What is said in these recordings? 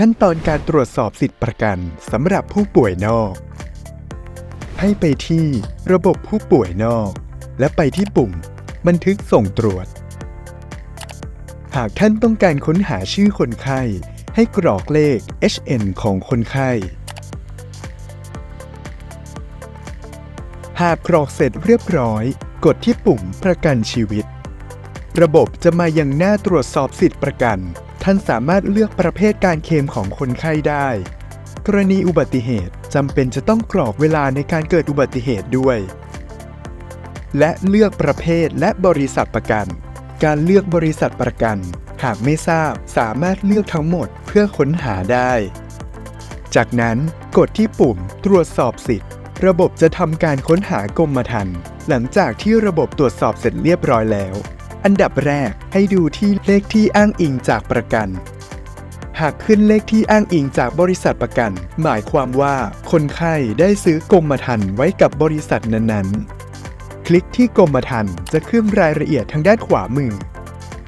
ขั้นตอนการตรวจสอบสิทธิประกันสำหรับผู้ป่วยนอก ให้ไปที่ระบบผู้ป่วยนอก และไปที่ปุ่ม บันทึกส่งตรวจ หากท่านต้องการค้นหาชื่อคนไข้ ให้กรอกเลข HN ของคนไข้ หากกรอกเสร็จเรียบร้อย กดที่ปุ่มประกันชีวิต ระบบจะมายังหน้าตรวจสอบสิทธิประกัน ท่านสามารถเลือกประเภทการเคลมของคนไข้ได้ กรณีอุบัติเหตุจำเป็นจะต้องกรอกเวลาในการเกิดอุบัติเหตุด้วย และเลือกประเภทและบริษัทประกัน การเลือกบริษัทประกัน หากไม่ทราบสามารถเลือกทั้งหมดเพื่อค้นหาได้ จากนั้นกดที่ปุ่มตรวจสอบสิทธิ์ ระบบจะทำการค้นหากรมธรรม์หลังจากที่ระบบตรวจสอบเสร็จเรียบร้อยแล้ว อันดับแรกให้ดูที่เลขที่อ้างอิงจากประกัน หากขึ้นเลขที่อ้างอิงจากบริษัทประกัน หมายความว่าคนไข้ได้ซื้อกรมธรรม์ไว้กับบริษัทนั้นๆ คลิกที่กรมธรรม์จะขึ้นรายละเอียดทางด้านขวามือ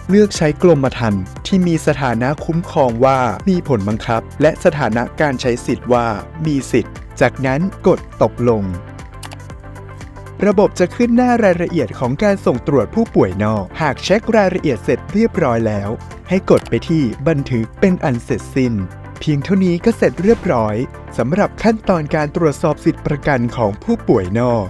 เลือกใช้กรมธรรม์ที่มีสถานะคุ้มครองว่ามีผลบังคับ และสถานะการใช้สิทธิ์ว่ามีสิทธิ์ จากนั้นกดตกลง ระบบจะขึ้นหน้ารายละเอียดของการส่งตรวจผู้ป่วยนอก หากเช็ครายละเอียดเสร็จเรียบร้อยแล้ว ให้กดไปที่บันทึกเป็นอันเสร็จสิ้น เพียงเท่านี้ก็เสร็จเรียบร้อยสำหรับขั้นตอนการตรวจสอบสิทธิประกันของผู้ป่วยนอก